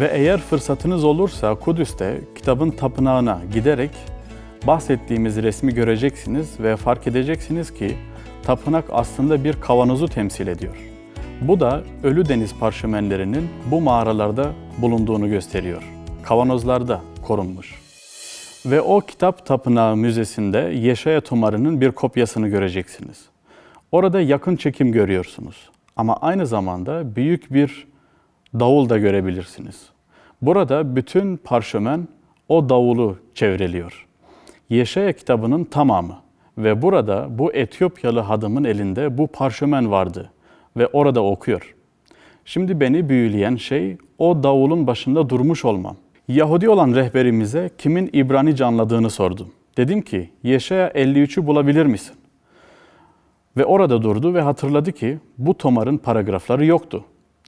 Ve eğer fırsatınız olursa Kudüs'te kitabın tapınağına giderek bahsettiğimiz resmi göreceksiniz ve fark edeceksiniz ki tapınak aslında bir kavanozu temsil ediyor. Bu da Ölü Deniz parşömenlerinin bu mağaralarda bulunduğunu gösteriyor. Kavanozlarda korunmuş. Ve o kitap tapınağı müzesinde Yeşaya Tumarı'nın bir kopyasını göreceksiniz. Orada yakın çekim görüyorsunuz. Ama aynı zamanda büyük bir davul da görebilirsiniz. Burada bütün parşömen o davulu çevreliyor. Yeşaya kitabının tamamı ve burada bu Etiyopyalı hadımın elinde bu parşömen vardı ve orada okuyor. Şimdi beni büyüleyen şey o davulun başında durmuş olmam. Yahudi olan rehberimize kimin İbranice anladığını sordum. Dedim ki Yeşaya 53'ü bulabilir misin? Ve orada durdu ve hatırladı ki bu tomarın paragrafları yoktu.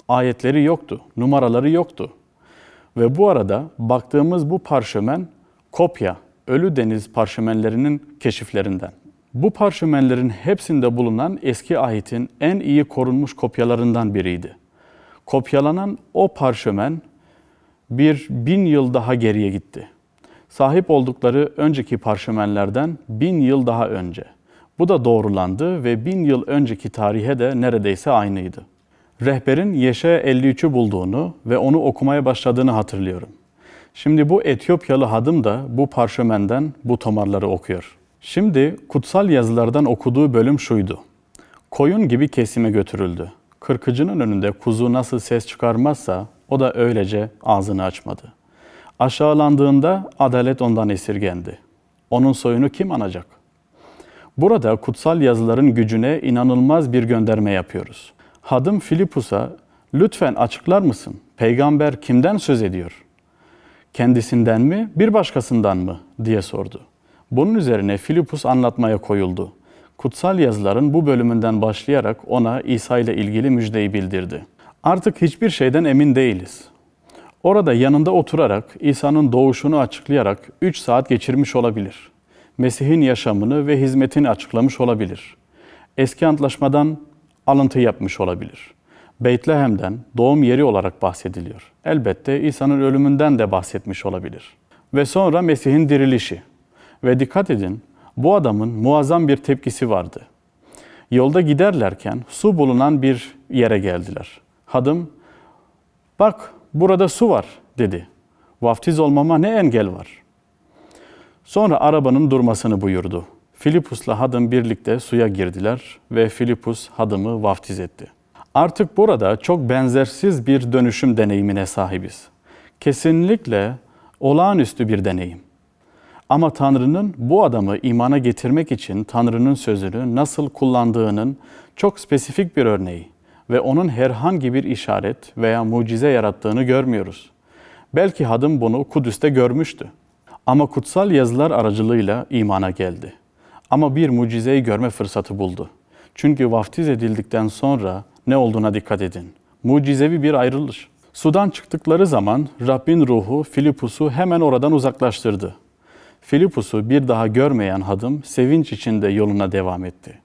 Ayetleri yoktu, numaraları yoktu. Ve bu arada baktığımız bu parşömen kopya, Ölü Deniz parşömenlerinin keşiflerinden. Bu parşömenlerin hepsinde bulunan eski ayetin en iyi korunmuş kopyalarından biriydi. Kopyalanan o parşömen bir bin yıl daha geriye gitti. Sahip oldukları önceki parşömenlerden bin yıl daha önce. Bu da doğrulandı ve bin yıl önceki tarihe de neredeyse aynıydı. Rehberin Yeşaya 53'ü bulduğunu ve onu okumaya başladığını hatırlıyorum. Şimdi bu Etiyopyalı hadım da bu parşömenden bu tomarları okuyor. Şimdi kutsal yazılardan okuduğu bölüm şuydu. Koyun gibi kesime götürüldü. Kırkıcının önünde kuzu nasıl ses çıkarmazsa o da öylece ağzını açmadı. Aşağılandığında adalet ondan esirgendi. Onun soyunu kim anacak? Burada kutsal yazıların gücüne inanılmaz bir gönderme yapıyoruz. Hadım Filipus'a lütfen açıklar mısın? Peygamber kimden söz ediyor? Kendisinden mi, bir başkasından mı diye sordu. Bunun üzerine Filipus anlatmaya koyuldu. Kutsal yazıların bu bölümünden başlayarak ona İsa ile ilgili müjdeyi bildirdi. Artık hiçbir şeyden emin değiliz. Orada yanında oturarak İsa'nın doğuşunu açıklayarak 3 saat geçirmiş olabilir. Mesih'in yaşamını ve hizmetini açıklamış olabilir. Eski antlaşmadan alıntı yapmış olabilir. Beytlehem'den doğum yeri olarak bahsediliyor. Elbette İsa'nın ölümünden de bahsetmiş olabilir. Ve sonra Mesih'in dirilişi. Ve dikkat edin, bu adamın muazzam bir tepkisi vardı. Yolda giderlerken su bulunan bir yere geldiler. Hadım, bak burada su var dedi. Vaftiz olmama ne engel var? Sonra arabanın durmasını buyurdu. Filipus'la Hadım birlikte suya girdiler ve Filipus Hadım'ı vaftiz etti. Artık burada çok benzersiz bir dönüşüm deneyimine sahibiz. Kesinlikle olağanüstü bir deneyim. Ama Tanrı'nın bu adamı imana getirmek için Tanrı'nın sözünü nasıl kullandığının çok spesifik bir örneği ve onun herhangi bir işaret veya mucize yarattığını görmüyoruz. Belki Hadım bunu Kudüs'te görmüştü. Ama kutsal yazılar aracılığıyla imana geldi. Ama bir mucizeyi görme fırsatı buldu. Çünkü vaftiz edildikten sonra ne olduğuna dikkat edin. Mucizevi bir ayrılış. Sudan çıktıkları zaman Rabbin ruhu Filipus'u hemen oradan uzaklaştırdı. Filipus'u bir daha görmeyen hadım sevinç içinde yoluna devam etti.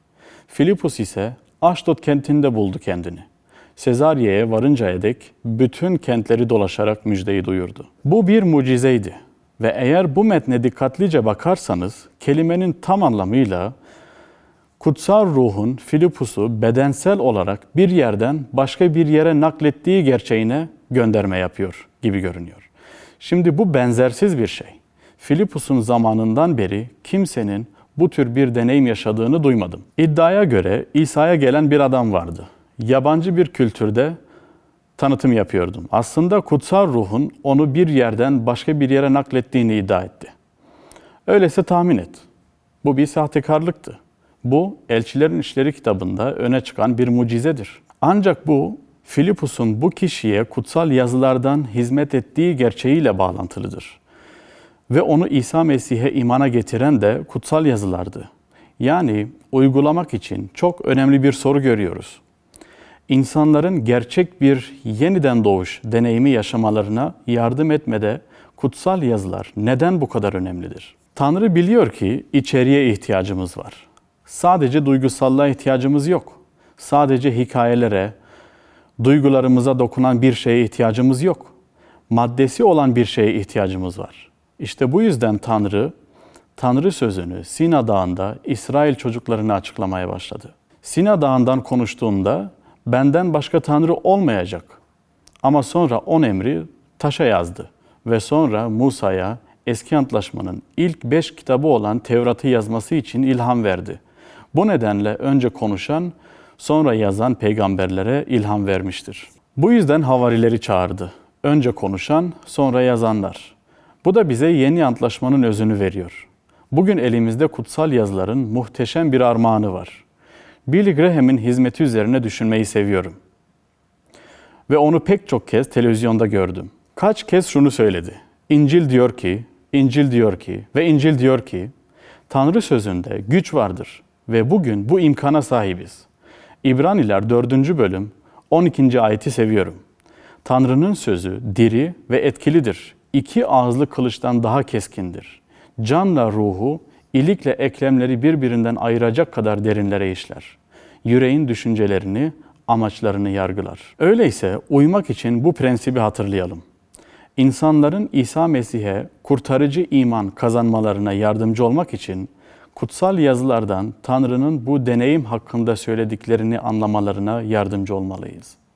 Filipus ise Aşdod kentinde buldu kendini. Sezarye'ye varıncaya dek bütün kentleri dolaşarak müjdeyi duyurdu. Bu bir mucizeydi ve eğer bu metne dikkatlice bakarsanız kelimenin tam anlamıyla kutsal ruhun Filipus'u bedensel olarak bir yerden başka bir yere naklettiği gerçeğine gönderme yapıyor gibi görünüyor. Şimdi bu benzersiz bir şey. Filipus'un zamanından beri kimsenin bu tür bir deneyim yaşadığını duymadım. İddiaya göre İsa'ya gelen bir adam vardı. Yabancı bir kültürde tanıtım yapıyordum. Aslında kutsal ruhun onu bir yerden başka bir yere naklettiğini iddia etti. Öyleyse tahmin et. Bu bir sahtekarlıktı. Bu Elçilerin İşleri kitabında öne çıkan bir mucizedir. Ancak bu Filipus'un bu kişiye kutsal yazılardan hizmet ettiği gerçeğiyle bağlantılıdır. Ve onu İsa Mesih'e imana getiren de kutsal yazılardı. Yani uygulamak için çok önemli bir soru görüyoruz. İnsanların gerçek bir yeniden doğuş deneyimi yaşamalarına yardım etmede kutsal yazılar neden bu kadar önemlidir? Tanrı biliyor ki içeriye ihtiyacımız var. Sadece duygusallığa ihtiyacımız yok. Sadece hikayelere, duygularımıza dokunan bir şeye ihtiyacımız yok. maddesi olan bir şeye ihtiyacımız var. İşte bu yüzden Tanrı, Tanrı sözünü Sina Dağı'nda İsrail çocuklarına açıklamaya başladı. Sina Dağı'ndan konuştuğunda benden başka Tanrı olmayacak. Ama sonra on emri taşa yazdı ve sonra Musa'ya eski antlaşmanın ilk beş kitabı olan Tevrat'ı yazması için ilham verdi. Bu nedenle önce konuşan, sonra yazan peygamberlere ilham vermiştir. Bu yüzden havarileri çağırdı. Önce konuşan, sonra yazanlar. Bu da bize yeni antlaşmanın özünü veriyor. Bugün elimizde kutsal yazıların muhteşem bir armağanı var. Billy Graham'in hizmeti üzerine düşünmeyi seviyorum. Ve onu pek çok kez televizyonda gördüm. Kaç kez şunu söyledi. İncil diyor ki, İncil diyor ki ve İncil diyor ki, Tanrı sözünde güç vardır ve bugün bu imkana sahibiz. İbraniler 4. bölüm 12. ayeti seviyorum. Tanrı'nın sözü diri ve etkilidir. İki ağızlı kılıçtan daha keskindir. Canla ruhu, ilikle eklemleri birbirinden ayıracak kadar derinlere işler. Yüreğin düşüncelerini, amaçlarını yargılar. Öyleyse uymak için bu prensibi hatırlayalım. İnsanların İsa Mesih'e kurtarıcı iman kazanmalarına yardımcı olmak için kutsal yazılardan Tanrı'nın bu deneyim hakkında söylediklerini anlamalarına yardımcı olmalıyız.